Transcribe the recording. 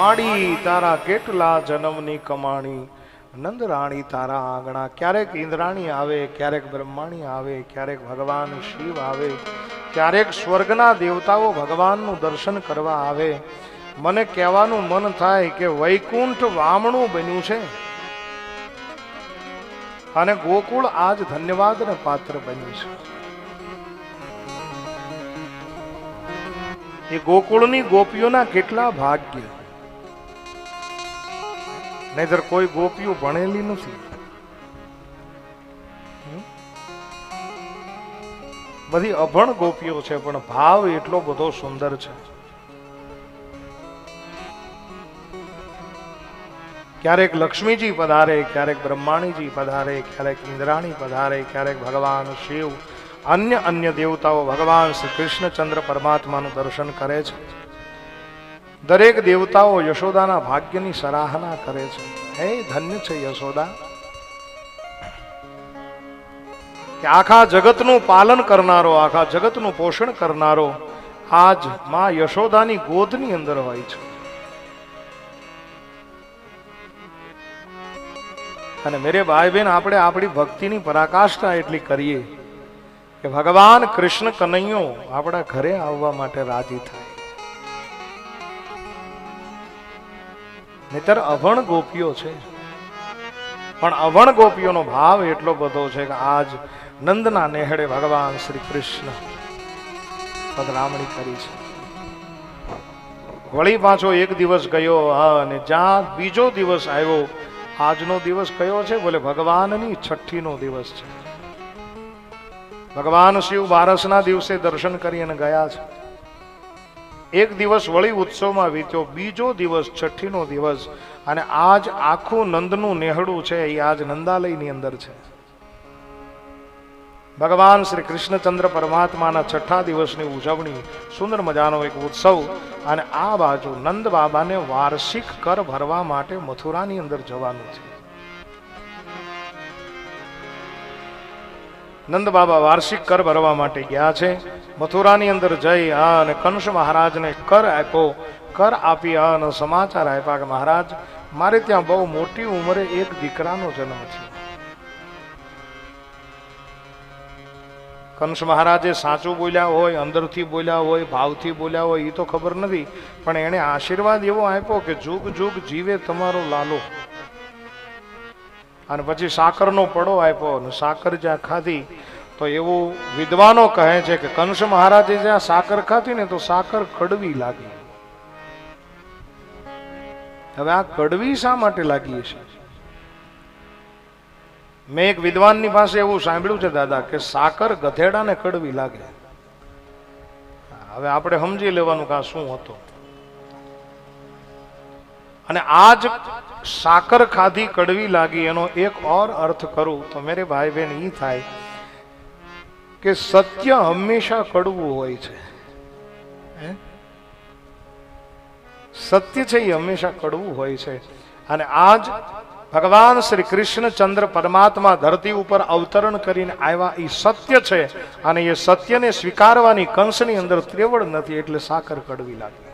માડી તારા કેટલા જન્મની કમાણી? નંદ રાણી તારા આંગણા. ક્યારેક ઇન્દ્રાણી આવે, ક્યારેક બ્રહ્માણી આવે, ક્યારેક ભગવાન શિવ આવે, ક્યારેક સ્વર્ગના દેવતાઓ ભગવાનનું દર્શન કરવા આવે. મને કહેવાનું મન થાય કે વૈકુંઠ વામણું બન્યું છે. અને ગોકુળ આજ ધન્યવાદને પાત્ર બન્યું છે. એ ગોકુળની ગોપીઓના કેટલા ભાગ્ય. નહીતર કોઈ ગોપીઓ ભણેલી નથી. બધી અભણ ગોપીઓ છે, પણ ભાવ એટલો બધો સુંદર છે. ક્યારેક લક્ષ્મીજી પધારે, ક્યારેક બ્રહ્માણીજી પધારે, ક્યારેક ઇન્દ્રાણી પધારે, ક્યારેક ભગવાન શિવ, અન્ય અન્ય દેવતાઓ ભગવાન શ્રી કૃષ્ણચંદ્ર પરમાત્માનું દર્શન કરે છે. દરેક દેવતાઓ યશોદાના ભાગ્યની સરાહના કરે છે. હે, ધન્ય છે યશોદા. કે આખા જગતનું પાલન કરનારો, આખા જગતનું પોષણ કરનારો આજમાં યશોદાની ગોદની અંદર હોય છે. અને મેરે ભાઈ બહેન આપણે આપણી ભક્તિની પરાકાષ્ઠા એટલી કરીએ કે ભગવાન કૃષ્ણ કનૈયો આપણા ઘરે આવવા માટે રાજી થાય. નહીતર અવણ ગોપીઓ છે. પણ અવણ ગોપીઓનો ભાવ એટલો બધો છે કે આજ નંદના નેહડે ભગવાન શ્રી કૃષ્ણ પધરામણી કરી છે. વળી પાછો એક દિવસ ગયો અને જ્યાં બીજો દિવસ આવ્યો, આજનો દિવસ કયો છે? બોલે, ભગવાનની છઠ્ઠીનો દિવસ છે. ભગવાન શિવ બારસના દિવસે દર્શન કરી અને ગયા છે. એક દિવસ વળી ઉત્સવમાં વીત્યો, બીજો દિવસ છઠ્ઠીનો દિવસ. અને આજ આખું નંદનું નેહડું છે, એ આજ નંદાલયની અંદર છે. ભગવાન શ્રી કૃષ્ણચંદ્ર પરમાત્માના છઠ્ઠા દિવસની ઉજવણી, સુંદર મજાનો એક ઉત્સવ. અને આ બાજુ નંદ બાબાને વાર્ષિક કર ભરવા માટે મથુરાની અંદર જવાનું છે. નંદ બાબા વાર્ષિક કર ભરવા માટે ગયા છે. મથુરાની અંદર જઈ આ અને કંસ મહારાજને કર આપ્યો. કર આપી આ અને સમાચાર આપ્યા કે મહારાજ, મારે ત્યાં બહુ મોટી ઉંમરે એક દીકરાનો જન્મ થયો. કંસ મહારાજે સાચું બોલ્યા હોય, અંદરથી બોલ્યા હોય, ભાવથી બોલ્યા હોય એ તો ખબર નથી. પણ એણે આશીર્વાદ એવો આપ્યો કે જુગ જુગ જીવે તમારો લાલો. અને પછી સાકરનો પડો આપ્યો અને સાકર જ્યાં ખાધી, તો એવું વિદ્વાનો કહે છે કે કંસ મહારાજે જ્યાં સાકર ખાધી ને તો સાકર કડવી લાગી. હવે આ કડવી શા માટે લાગી છે મેં એક વિદ્વાનની પાસે એવું સાંભળ્યું છે દાદા કે સાકર ગધેડાને કડવી લાગે. હવે આપણે સમજી લેવાનું કે આ શું હતું. અને આજ સાકર ખાધી કડવી લાગી, એનો એક ઓર અર્થ કરું તો મેરે ભાઈ બહેન ઈ થાય કે સત્ય હંમેશા કડવું હોય છે. સત્ય છે એ હંમેશા કડવું હોય છે. અને આજ ભગવાન શ્રી કૃષ્ણચંદ્ર પરમાત્મા ધરતી ઉપર અવતરણ કરીને આવ્યા એ સત્ય છે. અને એ સત્યને સ્વીકારવાની કંસની અંદર ત્રેવડ નથી, એટલે સાકર કડવી લાગે.